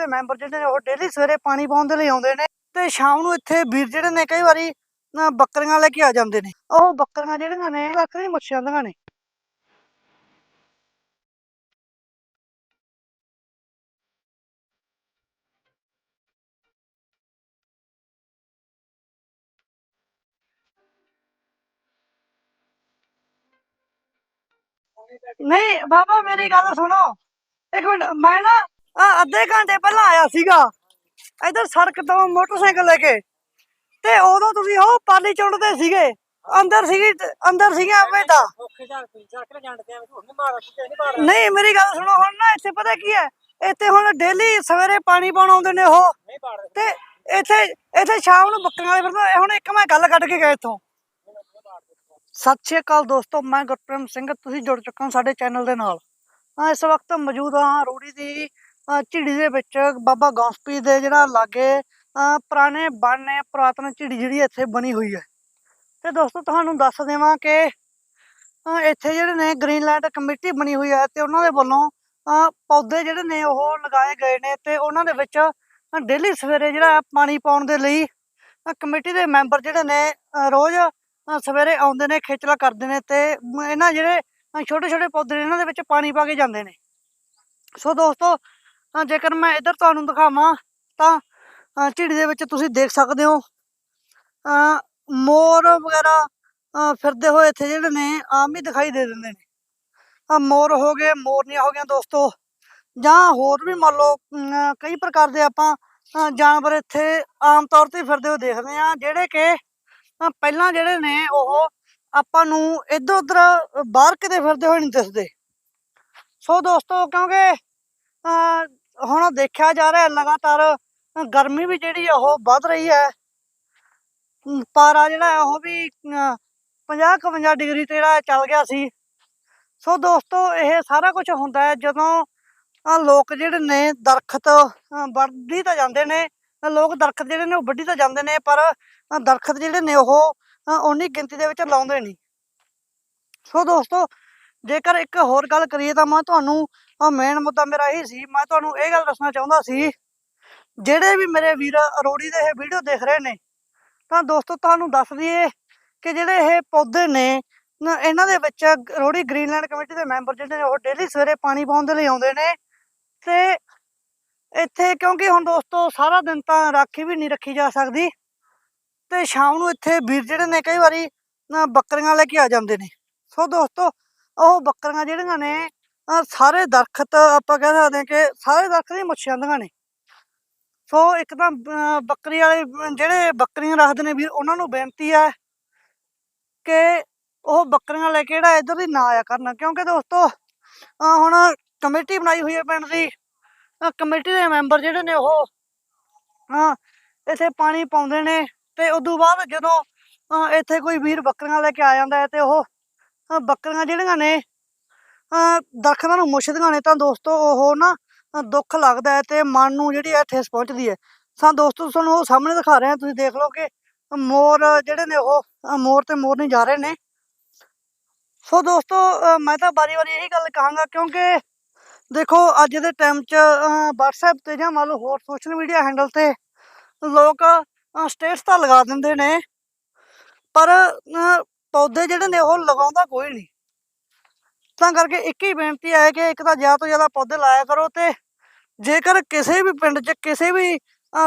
ਦੇ ਮੈਂਬਰ ਜਿਹੜੇ ਨੇ, ਉਹ ਡੇਲੀ ਸਵੇਰੇ ਪਾਣੀ ਪਾਉਣ ਦੇ ਲਈ ਆਉਂਦੇ ਨੇ ਤੇ ਸ਼ਾਮ ਨੂੰ ਇੱਥੇ ਵੀਰ ਜਿਹੜੇ ਨੇ, ਕਈ ਵਾਰੀ ਅਹ ਬੱਕਰੀਆਂ ਲੈ ਕੇ ਆ ਜਾਂਦੇ ਨੇ। ਉਹ ਬੱਕਰੀਆਂ ਜਿਹੜੀਆਂ ਨੇ ਬੱਕਰੀ ਮੁੱਛਾਂ ਦੀਆਂ ਨੇ। ਨਹੀਂ, ਬਾਬਾ ਮੇਰੀ ਗੱਲ ਸੁਣੋ। ਇੱਕ ਮਿੰਟ, ਮੈਂ ਨਾ ਆਹ ਅੱਧੇ ਘੰਟੇ ਪਹਿਲਾਂ ਆਇਆ ਸੀਗਾ। ਇਧਰ ਸੜਕ ਤੋਂ ਮੋਟਰਸਾਈਕਲ ਲੈ ਕੇ। ਤੇ ਉਦੋਂ ਤੁਸੀਂ ਉਹ ਪਾਲੀ ਚੁੰਡਦੇ ਸੀਗੇ। ਅੰਦਰ ਸੀਗੀ ਅੰਦਰ ਸੀਗਾ ਭੇਡਾਂ ਨਹੀਂ ਮੇਰੀ ਗੱਲ ਸੁਣੋ ਹੁਣ ਨਾ ਇੱਥੇ ਪਤਾ ਕੀ ਹੈ? ਇੱਥੇ ਹੁਣ ਡੇਲੀ ਸਵੇਰੇ ਪਾਣੀ ਪਾਉਣ ਆਉਂਦੇ ਨੇ ਉਹ। ਤੇ ਇੱਥੇ ਇੱਥੇ ਸ਼ਾਮ ਨੂੰ ਬੱਕਰੀਆਂ ਵਾਲੇ ਫਿਰਦੇ ਹੁਣ ਇੱਕ ਮੈਂ ਗੱਲ ਕੱਢ ਕੇ ਗਿਆ ਇੱਥੋਂ। ਸਤਿ ਸ਼੍ਰੀ ਅਕਾਲ ਦੋਸਤੋ ਮੈਂ ਗੁਰਪ੍ਰੇਮ ਸਿੰਘ ਤੁਸੀਂ ਜੁੜ ਚੁੱਕੇ ਹੋ ਸਾਡੇ ਚੈਨਲ ਦੇ ਨਾਲ। ਹਾਂ ਇਸ ਵਕਤ ਮੌਜੂਦ ਹਾਂ ਰੋੜੀ ਦੀ ਝਿੜੀ ਦੇ ਵਿੱਚ ਬਾਬਾ ਗੌਸਪੀ ਦੇ ਜਿਹੜਾ ਲਾਗੇ, ਅਹ ਪੁਰਾਣੇ ਬਣ ਨੇ, ਪੁਰਾਤਨ ਝਿੜੀ ਜਿਹੜੀ ਇੱਥੇ ਬਣੀ ਹੋਈ ਹੈ। ਤੇ ਦੋਸਤੋ, ਤੁਹਾਨੂੰ ਦੱਸ ਦੇਵਾਂ ਕਿ ਇੱਥੇ ਜਿਹੜੇ ਨੇ ਗ੍ਰੀਨਲੈਂਡ ਕਮੇਟੀ ਬਣੀ ਹੋਈ ਹੈ ਤੇ ਉਹਨਾਂ ਦੇ ਵੱਲੋਂ ਪੌਦੇ ਜਿਹੜੇ ਨੇ ਉਹ ਲਗਾਏ ਗਏ ਨੇ ਤੇ ਉਹਨਾਂ ਦੇ ਵਿੱਚ ਡੇਲੀ ਸਵੇਰੇ ਜਿਹੜਾ ਪਾਣੀ ਪਾਉਣ ਦੇ ਲਈ ਕਮੇਟੀ ਦੇ ਮੈਂਬਰ ਜਿਹੜੇ ਨੇ ਰੋਜ਼ ਸਵੇਰੇ ਆਉਂਦੇ ਨੇ, ਖੇਚਲਾ ਕਰਦੇ ਨੇ ਤੇ ਇਹਨਾਂ ਜਿਹੜੇ ਛੋਟੇ ਛੋਟੇ ਪੌਦੇ ਨੇ, ਇਹਨਾਂ ਦੇ ਵਿੱਚ ਪਾਣੀ ਪਾ ਕੇ ਜਾਂਦੇ ਨੇ। ਸੋ ਦੋਸਤੋ ਅਹ ਜੇਕਰ ਮੈਂ ਇੱਧਰ ਤੁਹਾਨੂੰ ਦਿਖਾਵਾਂ, ਤਾਂ, ਅਹ, ਝਿੜੀ ਦੇ ਵਿੱਚ ਤੁਸੀਂ ਦੇਖ ਸਕਦੇ ਹੋ, ਅਹ, ਮੋਰ ਵਗੈਰਾ ਫਿਰਦੇ ਹੋਏ ਇੱਥੇ ਜਿਹੜੇ ਨੇ, ਆਮ ਹੀ ਦਿਖਾਈ ਦੇ ਦਿੰਦੇ ਨੇ। ਆ ਮੋਰ ਹੋ ਗਏ, ਮੋਰਨੀਆਂ ਹੋ ਗਈਆਂ ਦੋਸਤੋ। ਜਾਂ ਹੋਰ ਵੀ ਮੰਨ ਲਓ ਕਈ ਪ੍ਰਕਾਰ ਦੇ ਆਪਾਂ ਜਾਨਵਰ ਇੱਥੇ ਆਮ ਤੌਰ ਤੇ ਫਿਰਦੇ ਹੋਏ ਦੇਖਦੇ ਆ ਜਿਹੜੇ ਕਿ ਪਹਿਲਾਂ ਜਿਹੜੇ ਨੇ, ਉਹ ਆਪਾਂ ਨੂੰ ਇੱਧਰ ਉੱਧਰ ਬਾਹਰ ਕਿਤੇ ਫਿਰਦੇ ਹੋਏ ਨਹੀਂ ਦਿਸਦੇ। ਸੋ ਦੋਸਤੋ, ਕਿਉਂਕਿ, ਅਹ ਹੁਣ ਦੇਖਿਆ ਜਾ ਰਿਹਾ ਲਗਾਤਾਰ, ਗਰਮੀ ਵੀ ਜਿਹੜੀ ਉਹ ਵੱਧ ਰਹੀ ਹੈ। ਪਾਰਾ ਜਿਹੜਾ ਉਹ ਵੀ 50 51 ਡਿਗਰੀ ਤੇ ਜਿਹੜਾ ਚੱਲ ਗਿਆ ਸੀ। ਸੋ ਦੋਸਤੋ, ਇਹ ਸਾਰਾ ਕੁਝ ਹੁੰਦਾ ਹੈ ਜਦੋਂ ਲੋਕ ਜਿਹੜੇ ਨੇ ਦਰਖਤ ਵੱਢੀ ਤਾਂ ਜਾਂਦੇ ਨੇ ਲੋਕ ਦਰਖਤ ਜਿਹੜੇ ਨੇ ਉਹ ਵੱਢੀ ਤਾਂ ਜਾਂਦੇ ਨੇ, ਪਰ ਦਰਖਤ ਜਿਹੜੇ ਨੇ ਉਹ, ਅਹ, ਓਨੀ ਗਿਣਤੀ ਦੇ ਵਿੱਚ ਲਾਉਂਦੇ ਨਹੀਂ। ਸੋ ਦੋਸਤੋ ਜੇਕਰ ਇੱਕ ਹੋਰ ਗੱਲ ਕਰੀਏ ਤਾਂ ਮੈਂ ਤੁਹਾਨੂੰ ਮੇਨ ਮੁੱਦਾ ਮੇਰਾ ਇਹ ਸੀ, ਮੈਂ ਤੁਹਾਨੂੰ ਇਹ ਗੱਲ ਦੱਸਣਾ ਚਾਹੁੰਦਾ ਸੀ, ਜਿਹੜੇ ਵੀ ਮੇਰੇ ਵੀਰ ਅਰੋੜੀ ਦੇ ਇਹ ਵੀਡੀਓ ਦੇਖ ਰਹੇ ਨੇ, ਤਾਂ ਦੋਸਤੋ ਤੁਹਾਨੂੰ ਦੱਸ ਦਈਏ ਕਿ ਜਿਹੜੇ ਇਹ ਪੌਦੇ ਨੇ ਇਹਨਾਂ ਦੇ ਵਿੱਚ ਰੋੜੀ ਗ੍ਰੀਨਲੈਂਡ ਕਮੇਟੀ ਦੇ ਮੈਂਬਰ ਜਿਹੜੇ ਨੇ, ਉਹ ਡੇਲੀ ਸਵੇਰੇ ਪਾਣੀ ਪਾਉਣ ਦੇ ਲਈ ਆਉਂਦੇ ਨੇ ਤੇ ਇੱਥੇ ਕਿਉਂਕਿ ਹੁਣ ਦੋਸਤੋ ਸਾਰਾ ਦਿਨ ਤਾਂ ਰਾਖੀ ਵੀ ਨਹੀਂ ਰੱਖੀ ਜਾ ਸਕਦੀ ਤੇ ਸ਼ਾਮ ਨੂੰ ਇੱਥੇ ਵੀਰ ਜਿਹੜੇ ਨੇ ਕਈ ਵਾਰੀ ਅਹ ਬੱਕਰੀਆਂ ਲੈ ਕੇ ਆ ਜਾਂਦੇ ਨੇ। ਸੋ ਦੋਸਤੋ ਉਹ ਬੱਕਰੀਆਂ ਜਿਹੜੀਆਂ ਨੇ ਸਾਰੇ ਦਰਖਤ ਆਪਾਂ ਕਹਿ ਸਕਦੇ ਹਾਂ ਕਿ ਸਾਰੇ ਦਰਖਤ ਹੀ ਮੁੱਛ ਜਾਂਦੀਆਂ ਨੇ। ਸੋ ਇੱਕ ਤਾਂ ਬੱਕਰੀ ਵਾਲੇ ਜਿਹੜੇ ਬੱਕਰੀਆਂ ਰੱਖਦੇ ਨੇ ਵੀਰ, ਉਹਨਾਂ ਨੂੰ ਬੇਨਤੀ ਹੈ ਕਿ ਉਹ ਬੱਕਰੀਆਂ ਲੈ ਕੇ ਜਿਹੜਾ ਇੱਧਰ ਦੀ ਨਾ ਆਇਆ ਕਰਨ, ਕਿਉਂਕਿ ਦੋਸਤੋ ਅਹ ਹੁਣ ਕਮੇਟੀ ਬਣਾਈ ਹੋਈ ਹੈ ਪਿੰਡ ਦੀ ਕਮੇਟੀ ਦੇ ਮੈਂਬਰ ਜਿਹੜੇ ਨੇ ਉਹ ਹਾਂ ਇੱਥੇ ਪਾਣੀ ਪਾਉਂਦੇ ਨੇ ਤੇ ਉਦੋਂ ਬਾਅਦ ਜਦੋਂ ਇੱਥੇ ਕੋਈ ਵੀਰ ਬੱਕਰੀਆਂ ਲੈ ਕੇ ਆ ਜਾਂਦਾ ਹੈ ਤੇ ਉਹ ਬੱਕਰੀਆਂ ਜਿਹੜੀਆਂ ਨੇ ਅਹ ਦਰਖਤਾਂ ਨੂੰ ਮੁੱਛਦੀਆਂ ਨੇ ਤਾਂ ਦੋਸਤੋ ਉਹ ਨਾ ਦੁੱਖ ਲੱਗਦਾ ਹੈ ਤੇ ਮਨ ਨੂੰ ਜਿਹੜੀ ਹੈ ਠੇਸ ਪਹੁੰਚਦੀ ਹੈ। ਤਾਂ ਦੋਸਤੋ ਤੁਹਾਨੂੰ ਉਹ ਸਾਹਮਣੇ ਦਿਖਾ ਰਹੇ ਹਾਂ ਤੁਸੀਂ ਦੇਖ ਲਓ ਕਿ ਮੋਰ ਜਿਹੜੇ ਨੇ ਉਹ ਮੋਰ ਤੇ ਮੋਰ ਨਹੀਂ ਜਾ ਰਹੇ ਨੇ। ਸੋ ਦੋਸਤੋ ਮੈਂ ਤਾਂ ਬਾਰੀ-ਬਾਰੀ ਇਹੀ ਗੱਲ ਕਹਾਂਗਾ ਕਿਉਂਕਿ ਦੇਖੋ ਅੱਜ ਦੇ ਟਾਈਮ 'ਚ, ਅਹ, WhatsApp ਤੇ ਜਾਂ ਮੰਨ ਲਓ ਹੋਰ ਸੋਸ਼ਲ ਮੀਡੀਆ ਹੈਂਡਲ ਤੇ ਲੋਕ ਸਟੇਟਸ ਤਾਂ ਲਗਾ ਦਿੰਦੇ ਨੇ। ਪਰ ਪੌਦੇ ਜਿਹੜੇ ਨੇ ਉਹ ਲਗਾਉਂਦਾ ਕੋਈ ਨਹੀਂ ਤਾਂ ਕਰਕੇ ਇੱਕ ਹੀ ਬੇਨਤੀ ਹੈ ਕਿ ਇੱਕ ਤਾਂ ਜ਼ਿਆਦਾ ਤੋਂ ਜ਼ਿਆਦਾ ਪੌਦੇ ਲਾਇਆ ਕਰੋ ਤੇ ਜੇਕਰ ਕਿਸੇ ਵੀ ਪਿੰਡ 'ਚ ਕਿਸੇ ਵੀ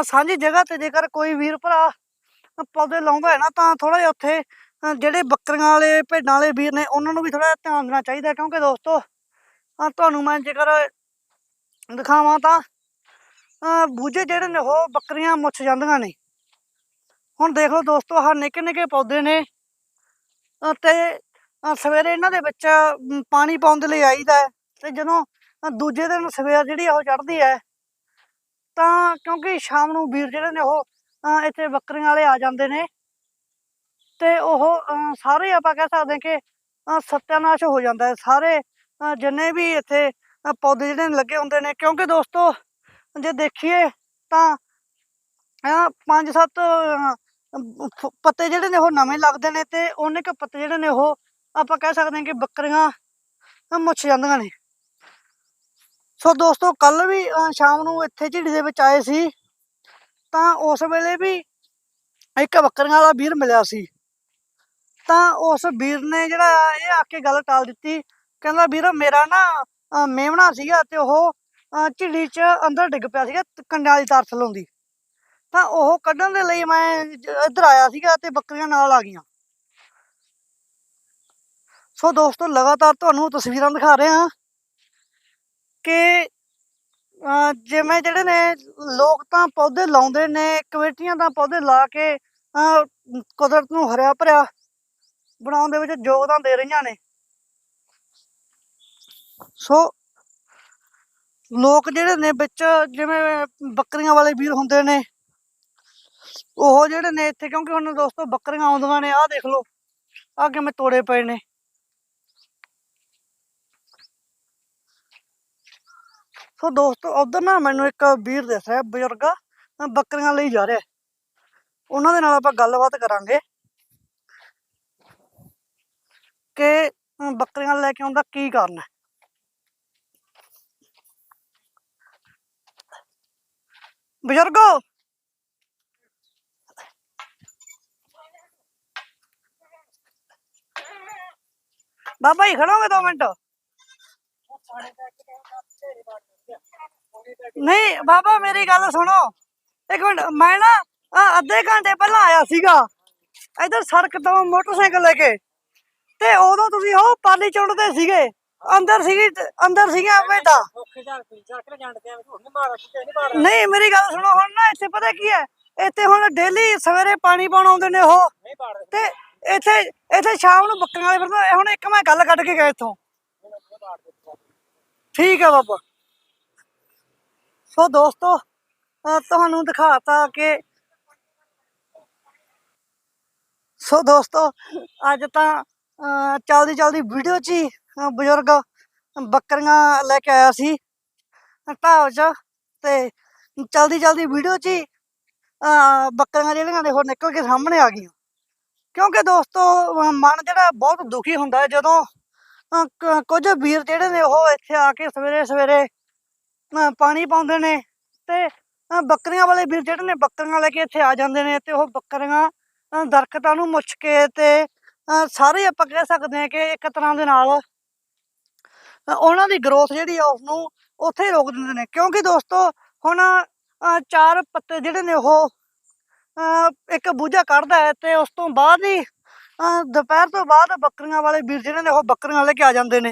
ਸਾਂਝੀ ਜਗ੍ਹਾ ਤੇ ਜੇਕਰ ਕੋਈ ਵੀਰ ਭਰਾ ਪੌਦੇ ਲਾਉਂਦਾ ਹੈ ਨਾ, ਤਾਂ ਥੋੜਾ ਜਿਹਾ ਉੱਥੇ ਜਿਹੜੇ ਬੱਕਰੀਆਂ ਵਾਲੇ, ਭੇਡਾਂ ਵਾਲੇ ਵੀਰ ਨੇ ਉਹਨਾਂ ਨੂੰ ਵੀ ਥੋੜਾ ਜਿਹਾ ਧਿਆਨ ਦੇਣਾ ਚਾਹੀਦਾ ਕਿਉਂਕਿ ਦੋਸਤੋ ਤੁਹਾਨੂੰ ਮੈਂ ਜੇਕਰ ਦਿਖਾਵਾਂ ਤਾਂ, ਅਹ, ਬੂਝੇ ਜਿਹੜੇ ਨੇ ਉਹ ਬੱਕਰੀਆਂ ਮੁੱਛ ਜਾਂਦੀਆਂ ਨੇ। ਹੁਣ ਦੇਖ ਲਓ ਦੋਸਤੋ, ਆਹ ਨਿੱਕੇ ਨਿੱਕੇ ਪੌਦੇ ਨੇ। ਤੇ ਸਵੇਰੇ ਇਹਨਾਂ ਦੇ ਵਿੱਚ ਪਾਣੀ ਪਾਉਣ ਦੇ ਲਈ ਆਈਦਾ ਹੈ ਤੇ ਜਦੋਂ ਦੂਜੇ ਦਿਨ ਸਵੇਰ ਜਿਹੜੀ ਉਹ ਚੜ੍ਹਦੀ ਹੈ ਤਾਂ ਕਿਉਂਕਿ ਸ਼ਾਮ ਨੂੰ ਵੀਰ ਜਿਹੜੇ ਨੇ ਉਹ ਇੱਥੇ ਬੱਕਰੀਆਂ ਵਾਲੇ ਆ ਜਾਂਦੇ ਨੇ ਤੇ ਉਹ ਸਾਰੇ ਆਪਾਂ ਕਹਿ ਸਕਦੇ ਹਾਂ ਕਿ ਸਤਿਆਨਾਸ਼ ਹੋ ਜਾਂਦਾ ਹੈ। ਸਾਰੇ ਅਹ ਜਿੰਨੇ ਵੀ ਇੱਥੇ ਪੌਦੇ ਜਿਹੜੇ ਨੇ ਲੱਗੇ ਹੁੰਦੇ ਨੇ ਕਿਉਂਕਿ ਦੋਸਤੋ ਜੇ ਦੇਖੀਏ ਤਾਂ ਅਹ ਪੰਜ ਸੱਤ ਅਹ, ਫ- ਪੱਤੇ ਜਿਹੜੇ ਨੇ ਉਹ ਨਵੇਂ ਲੱਗਦੇ ਨੇ ਤੇ ਉਹਨੇ ਕੁ ਪੱਤੇ ਜਿਹੜੇ ਨੇ ਉਹ ਆਪਾਂ ਕਹਿ ਸਕਦੇ ਹਾਂ ਕਿ ਬੱਕਰੀਆਂ ਮੁੱਛ ਜਾਂਦੀਆਂ ਨੇ। ਸੋ ਦੋਸਤੋ ਕੱਲ ਵੀ ਅ, ਸ਼ਾਮ ਨੂੰ ਇੱਥੇ ਝਿੜੀ ਦੇ ਵਿੱਚ ਆਏ ਸੀ ਤਾਂ ਉਸ ਵੇਲੇ ਵੀ ਇੱਕ ਬੱਕਰੀਆਂ ਵਾਲਾ ਵੀਰ ਮਿਲਿਆ ਸੀ। ਤਾਂ ਉਸ ਵੀਰ ਨੇ ਜਿਹੜਾ ਇਹ ਆ ਕੇ ਗੱਲ ਟਾਲ ਦਿੱਤੀ ਕਹਿੰਦਾ ਵੀਰ ਮੇਰਾ ਨਾ ਅ, ਮੇਮਣਾ ਸੀਗਾ ਤੇ ਉਹ ਝਿੜੀ 'ਚ ਅੰਦਰ ਡਿੱਗ ਪਿਆ ਸੀਗਾ ਕੰਡਿਆਂ ਦੀ ਤਾਰ ਥਲਾਉਂਦੀ ਤਾਂ ਉਹ ਕੱਢਣ ਦੇ ਲਈ ਮੈਂ ਇੱਧਰ ਆਇਆ ਸੀਗਾ ਤੇ ਬੱਕਰੀਆਂ ਨਾਲ ਆ ਗਈਆਂ। ਸੋ ਦੋਸਤੋ, ਲਗਾਤਾਰ ਤੁਹਾਨੂੰ ਤਸਵੀਰਾਂ ਦਿਖਾ ਰਹੇ ਹਾਂ ਕਿ ਅਹ ਜਿਵੇਂ ਜਿਹੜੇ ਨੇ ਲੋਕ ਤਾਂ ਪੌਦੇ ਲਾਉਂਦੇ ਨੇ, ਕਮੇਟੀਆਂ ਤਾਂ ਪੌਦੇ ਲਾ ਕੇ ਅਹ ਕੁਦਰਤ ਨੂੰ ਹਰਿਆ ਭਰਿਆ ਬਣਾਉਣ ਦੇ ਵਿੱਚ ਯੋਗਦਾਨ ਦੇ ਰਹੀਆਂ ਨੇ। ਸੋ ਲੋਕ ਜਿਹੜੇ ਨੇ ਵਿੱਚ ਜਿਵੇਂ ਬੱਕਰੀਆਂ ਵਾਲੇ ਵੀਰ ਹੁੰਦੇ ਨੇ ਉਹ ਜਿਹੜੇ ਨੇ ਇੱਥੇ, ਕਿਉਂਕਿ ਹੁਣ ਦੋਸਤੋ ਬੱਕਰੀਆਂ ਆਉਂਦੀਆਂ ਨੇ, ਆਹ ਦੇਖ ਲਓ। ਆਹ ਕਿਵੇਂ ਤੋੜੇ ਪਏ ਨੇ। ਸੋ ਦੋਸਤੋ, ਉਧਰ ਨਾ ਮੈਨੂੰ ਇੱਕ ਵੀਰ ਦਿਸ ਰਿਹਾ, ਬਜ਼ੁਰਗ, ਅਹ ਬੱਕਰੀਆਂ ਲਈ ਜਾ ਰਿਹਾ। ਉਹਨਾਂ ਦੇ ਨਾਲ ਆਪਾਂ ਗੱਲਬਾਤ ਕਰਾਂਗੇ ਕਿ, ਅਹ ਬੱਕਰੀਆਂ ਲੈ ਕੇ ਆਉਂਦਾ ਕੀ ਕਾਰਨ ਹੈ। ਬਜ਼ੁਰਗੋ ਬਾਬਾ ਜੀ, ਖੜੋਗੇ ਦੋ ਮਿੰਟ? ਨਹੀਂ, ਬਾਬਾ, ਮੇਰੀ ਗੱਲ ਸੁਣੋ। ਇੱਕ ਮਿੰਟ, ਮੈਂ ਨਾ ਅੱਧੇ ਘੰਟੇ ਪਹਿਲਾਂ ਆਇਆ ਸੀਗਾ। ਇਧਰ ਸੜਕ ਤੋਂ ਮੋਟਰਸਾਈਕਲ ਲੈ ਕੇ। ਤੇ ਉਦੋਂ ਤੁਸੀਂ ਉਹ ਪਾਲੀ ਚੁੰਡਦੇ ਸੀਗੇ। ਅੰਦਰ ਸੀਗੀ ਅੰਦਰ ਸੀਗਾ ਬੇਟਾ ਨਹੀਂ, ਮੇਰੀ ਗੱਲ ਸੁਣੋ, ਹੁਣ ਨਾ ਇੱਥੇ ਪਤਾ ਕੀ ਹੈ? ਇੱਥੇ ਹੁਣ ਡੇਲੀ ਸਵੇਰੇ ਪਾਣੀ ਪਾਉਣ ਆਉਂਦੇ ਨੇ ਉਹ। ਤੇ ਇੱਥੇ ਇੱਥੇ ਸ਼ਾਮ ਨੂੰ ਬੱਕਰੀਆਂ ਵਾਲੇ ਫਿਰਦੇ ਹੁਣ ਇੱਕ ਮੈਂ ਗੱਲ ਕੱਢ ਕੇ ਗਿਆ ਇੱਥੋਂ। ਠੀਕ ਹੈ ਬਾਬਾ। ਸੋ ਦੋਸਤੋ ਅਹ ਤੁਹਾਨੂੰ ਦਿਖਾਤਾ ਕਿ ਸੋ ਦੋਸਤੋ, ਅੱਜ ਤਾਂ, ਅਹ, ਚਲਦੀ ਚੱਲਦੀ ਵੀਡੀਓ 'ਚ ਹੀ ਬਜ਼ੁਰਗ ਬੱਕਰੀਆਂ ਲੈ ਕੇ ਆਇਆ ਸੀ ਢਾਬ 'ਚ। ਤੇ ਚਲਦੀ ਚਲਦੀ ਵੀਡੀਓ 'ਚ ਹੀ, ਅਹ, ਬੱਕਰੀਆਂ ਜਿਹੜੀਆਂ ਨੇ ਹੋਰ ਨਿਕਲ ਕੇ ਸਾਹਮਣੇ ਆ ਗਈਆਂ। ਕਿਉਂਕਿ ਦੋਸਤੋ ਮਨ ਜਿਹੜਾ ਬਹੁਤ ਦੁਖੀ ਹੁੰਦਾ ਹੈ ਜਦੋਂ, ਅਹ ਕੁਝ ਵੀਰ ਜਿਹੜੇ ਨੇ ਉਹ ਇੱਥੇ ਆ ਕੇ ਸਵੇਰੇ ਸਵੇਰੇ ਪਾਣੀ ਪਾਉਂਦੇ ਨੇ ਤੇ ਬੱਕਰੀਆਂ ਵਾਲੇ ਵੀਰ ਜਿਹੜੇ ਨੇ ਬੱਕਰੀਆਂ ਲੈ ਕੇ ਇੱਥੇ ਆ ਜਾਂਦੇ ਨੇ ਤੇ ਉਹ ਬੱਕਰੀਆਂ ਦਰਖਤਾਂ ਨੂੰ ਮੁੱਛ ਕੇ ਤੇ, ਅਹ ਸਾਰੇ ਆਪਾਂ ਕਹਿ ਸਕਦੇ ਹਾਂ ਕਿ ਇੱਕ ਤਰ੍ਹਾਂ ਦੇ ਨਾਲ ਉਹਨਾਂ ਦੀ ਗਰੋਥ ਜਿਹੜੀ ਆ ਉਸਨੂੰ ਉੱਥੇ ਹੀ ਰੋਕ ਦਿੰਦੇ ਨੇ। ਕਿਉਂਕਿ ਦੋਸਤੋ, ਹੁਣ, ਅਹ ਚਾਰ ਪੱਤੇ ਜਿਹੜੇ ਨੇ ਉਹ ਇੱਕ ਬੂਝਾ ਕੱਢਦਾ ਹੈ ਤੇ ਉਸ ਤੋਂ ਬਾਅਦ ਹੀ, ਅਹ ਦੁਪਹਿਰ ਤੋਂ ਬਾਅਦ ਬੱਕਰੀਆਂ ਵਾਲੇ ਵੀਰ ਜਿਹੜੇ ਨੇ ਉਹ ਬੱਕਰੀਆਂ ਲੈ ਕੇ ਆ ਜਾਂਦੇ ਨੇ।